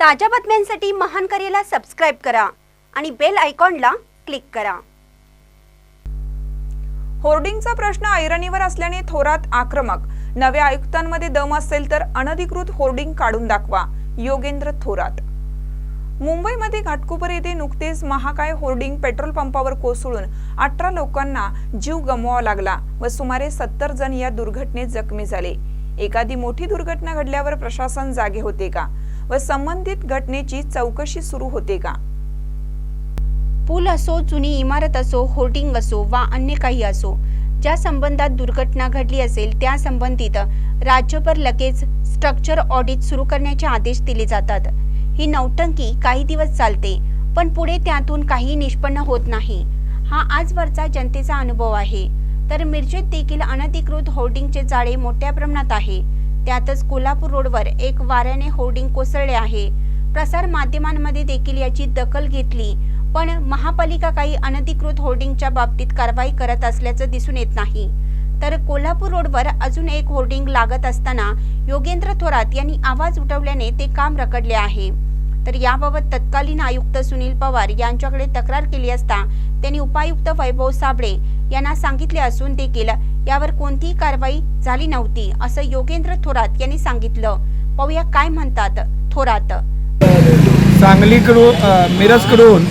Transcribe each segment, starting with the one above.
ताज्या बातम्यांसाठी महान करेला सबस्क्राईब करा आणि बेल आयकॉनला क्लिक करा. होर्डिंगचा प्रश्न ऐरणीवर असल्याने थोरात आक्रमक. नव्या आयुक्तांमध्ये दम असेल तर अनधिकृत होर्डिंग काढून दाखवा योगेंद्र थोरात. मुंबईमध्ये घाटकोपर येथे नुकतेच महाकाय होर्डिंग पेट्रोल पंपावर कोसळून अठरा लोकांना जीव गमवावा लागला व सुमारे सत्तर जण या दुर्घटनेत जखमी झाले. एखादी मोठी दुर्घटना घडल्यावर प्रशासन जागे होते का? व संबंधित घटनेची चौकशी सुरू होते का? पूल असो जुनी इमारत असो होर्डिंग असो वा अन्य काही असो ज्या संबंधात दुर्घटना घडली असेल त्या संबंधित राज्यभर लगेच स्ट्रक्चर ऑडिट सुरू करण्याचे आदेश दिले जातात. ही नौटंकी काही दिवस चालते पण पुढे त्यातून काही निष्पन्न होत नाही. हा आजवरचा जनतेचा अनुभव आहे. तर मिरजेत देखील अनधिकृत होर्डिंगचे जाळे मोठ्या प्रमाणात आहे. त्यातच कोल्हापूर रोडवर एक वाऱ्याने होर्डिंग कोसळले आहे. प्रसार माध्यमांमध्ये देखील याची दखल घेतली पण महापालिका काही अनधिकृत होर्डिंगच्या बाबतीत कारवाई करत असल्याचं दिसून येत नाही. तर कोल्हापूर रोडवर अजून एक होर्डिंग लागत असताना योगेंद्र थोरात यांनी आवाज उठवल्याने ते काम रखडले आहे. तर याबाबत तत्कालीन आयुक्त सुनील पवार यांच्याकडे तक्रार केली असता त्यांनी उपायुक्त वैभव साबळे यांना सांगितले असून देखील यावर कोणतीही कारवाई झाली नव्हती असं योगेंद्र थोरात यांनी सांगितलं. पाहूया काय म्हणतात थोरात. सांगलीकडून मिरजकडून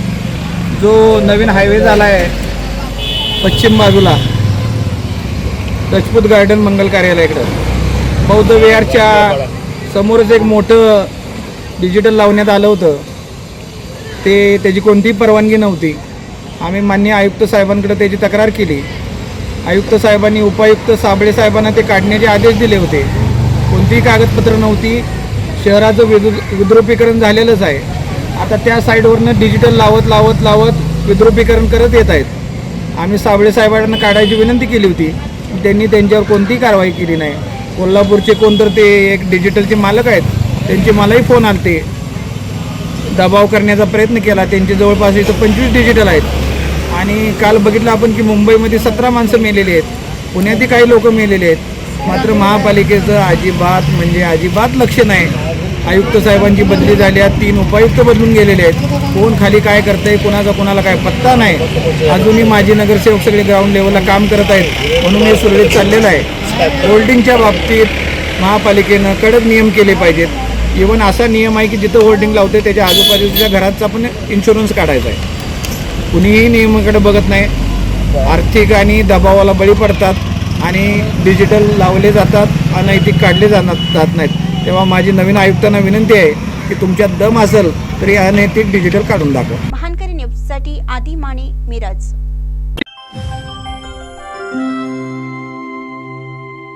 जो नवीन हायवे झाला आहे पश्चिम बाजूला राजपूत गार्डन मंगल कार्यालयाकडं बौद्ध विहारच्या समोरच एक मोठं डिजिटल लावण्यात आलं होतं. ते त्याची कोणतीही परवानगी नव्हती. आम्ही मान्य आयुक्त साहेबांकडे त्याची तक्रार केली. आयुक्त साहेबांनी उपायुक्त साबळे साहेबांना ते काढण्याचे आदेश दिले होते. कोणतीही कागदपत्र नव्हती. शहराचं विद्रु विद्रुपीकरण झालेलंच आहे. आता त्या साईडवरनं डिजिटल लावत लावत लावत विद्रुपीकरण करत येत आहेत. आम्ही साबळे साहेबांना काढायची विनंती केली होती. त्यांनी त्यांच्यावर कोणतीही कारवाई केली नाही. कोल्हापूरचे कोणतर ते एक डिजिटलचे मालक आहेत त्यांचे मलाही फोन आलते. दबाव करण्याचा प्रयत्न केला. त्यांचे जवळपास इथं पंचवीस डिजिटल आहेत. आणि काल बघितलं आपण की मुंबईमध्ये सतरा माणसं मेलेली आहेत. पुण्यातही काही लोक मेलेले आहेत. मात्र महापालिकेचं अजिबात म्हणजे अजिबात लक्ष नाही. आयुक्त साहेबांची बदली झाली आहे. तीन उपायुक्त बदलून गेलेले आहेत. कोण खाली काय करतंय कोणाचा कोणाला काय पत्ता नाही. अजूनही माजी नगरसेवक सगळे ग्राउंड लेवलला काम करत आहेत. म्हणून हे सुरळीत चाललेलं आहे. होल्डिंगच्या बाबतीत महापालिकेनं कडक नियम केले पाहिजेत. इवन असा नियम आहे की जिथं होल्डिंग लावते त्याच्या आजूबाजूच्या घराचा पण इन्शुरन्स काढायचा आहे. कुणीही नियमाकडे बघत नाही. आर्थिक आणि दबावाला बळी पडतात आणि डिजिटल लावले जातात अनैतिक काढले जाणार जात नाहीत. तेव्हा माझी नवीन आयुक्तांना विनंती आहे की तुमच्यात दम असेल तर हे अनैतिक डिजिटल काढून दाखवा. महानकरी न्यूजसाठी आदी माने मिरज.